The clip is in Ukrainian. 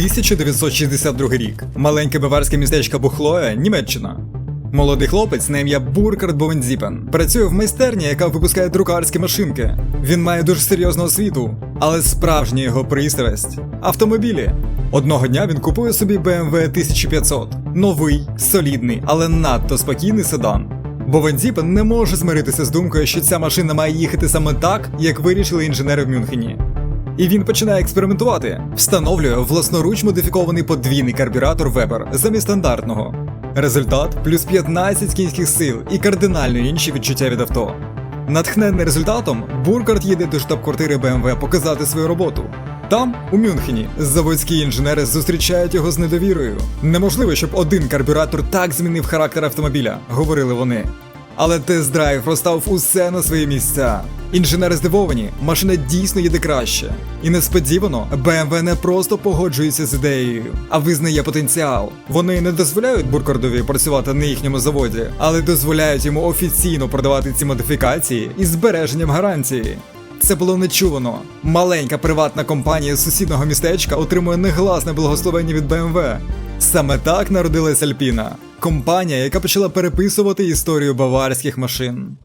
1962 рік. Маленьке баварське містечко Бухлоя, Німеччина. Молодий хлопець на ім'я Буркард Бовензіпен працює в майстерні, яка випускає друкарські машинки. Він має дуже серйозну освіту, але справжня його пристрасть автомобілі. Одного дня він купує собі BMW 1500. Новий, солідний, але надто спокійний седан. Бовензіпен не може змиритися з думкою, що ця машина має їхати саме так, як вирішили інженери в Мюнхені. І він починає експериментувати, встановлює власноруч модифікований подвійний карбюратор Weber замість стандартного. Результат плюс 15 кінських сил і кардинально інші відчуття від авто. Натхнений результатом, Буркард їде до штаб-квартири BMW показати свою роботу. Там, у Мюнхені, заводські інженери зустрічають його з недовірою. Неможливо, щоб один карбюратор так змінив характер автомобіля, говорили вони. Але тест-драйв розстав усе на свої місця. Інженери здивовані, машина дійсно їде краще. І несподівано BMW не просто погоджується з ідеєю, а визнає потенціал. Вони не дозволяють Буркардові працювати на їхньому заводі, але дозволяють йому офіційно продавати ці модифікації із збереженням гарантії. Це було нечувано. Маленька приватна компанія з сусідного містечка отримує негласне благословення від BMW. Саме так народилась Альпіна. Компанія, яка почала переписувати історію баварських машин.